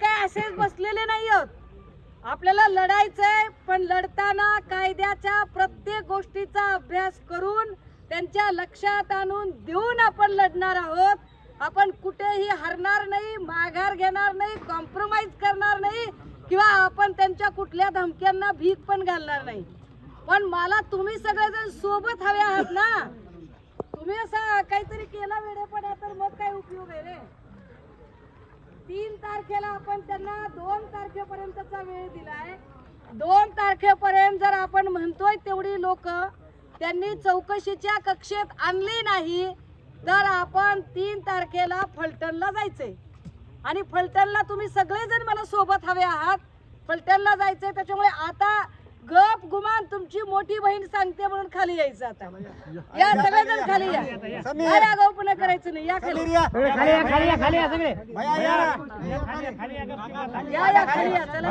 काय असेच बसलेले नाही आहोत आपल्याला लढायचंय पण लढताना कायद्याच्या प्रत्येक गोष्टीचा अभ्यास करून त्यांच्या लक्षात आणून देऊन आपण लढणार आहोत. आपण कुठेही हरणार नाही माघार घेणार नाही कॉम्प्रोमाइज करणार नाही किंवा आपण त्यांच्या कुठल्या धमक्यांना भीक पण घालणार नाही. पण मला तुम्ही सगळेजण सोबत हवे आहात ना? तारखेला आपण त्यांना दोन तारखेपर्यंतचा वेळ दिलाय. दोन तारखेपर्यंत जर आपण म्हणतोय तेवढी लोक त्यांनी चौकशीच्या कक्षेत आणली नाही तर आपण तीन तारखेला फलटणला जायचंय. आणि फलटणला तुम्ही सगळेजण मला सोबत हवे आहात. फलटणला जायचंय त्याच्यामुळे आता तुमची मोठी बहीण सांगते म्हणून खाली यायचं आता. या सगळेजण खाली या काय आगाऊपणा करायचं नाही. या खाली. या. या या खाली या चला.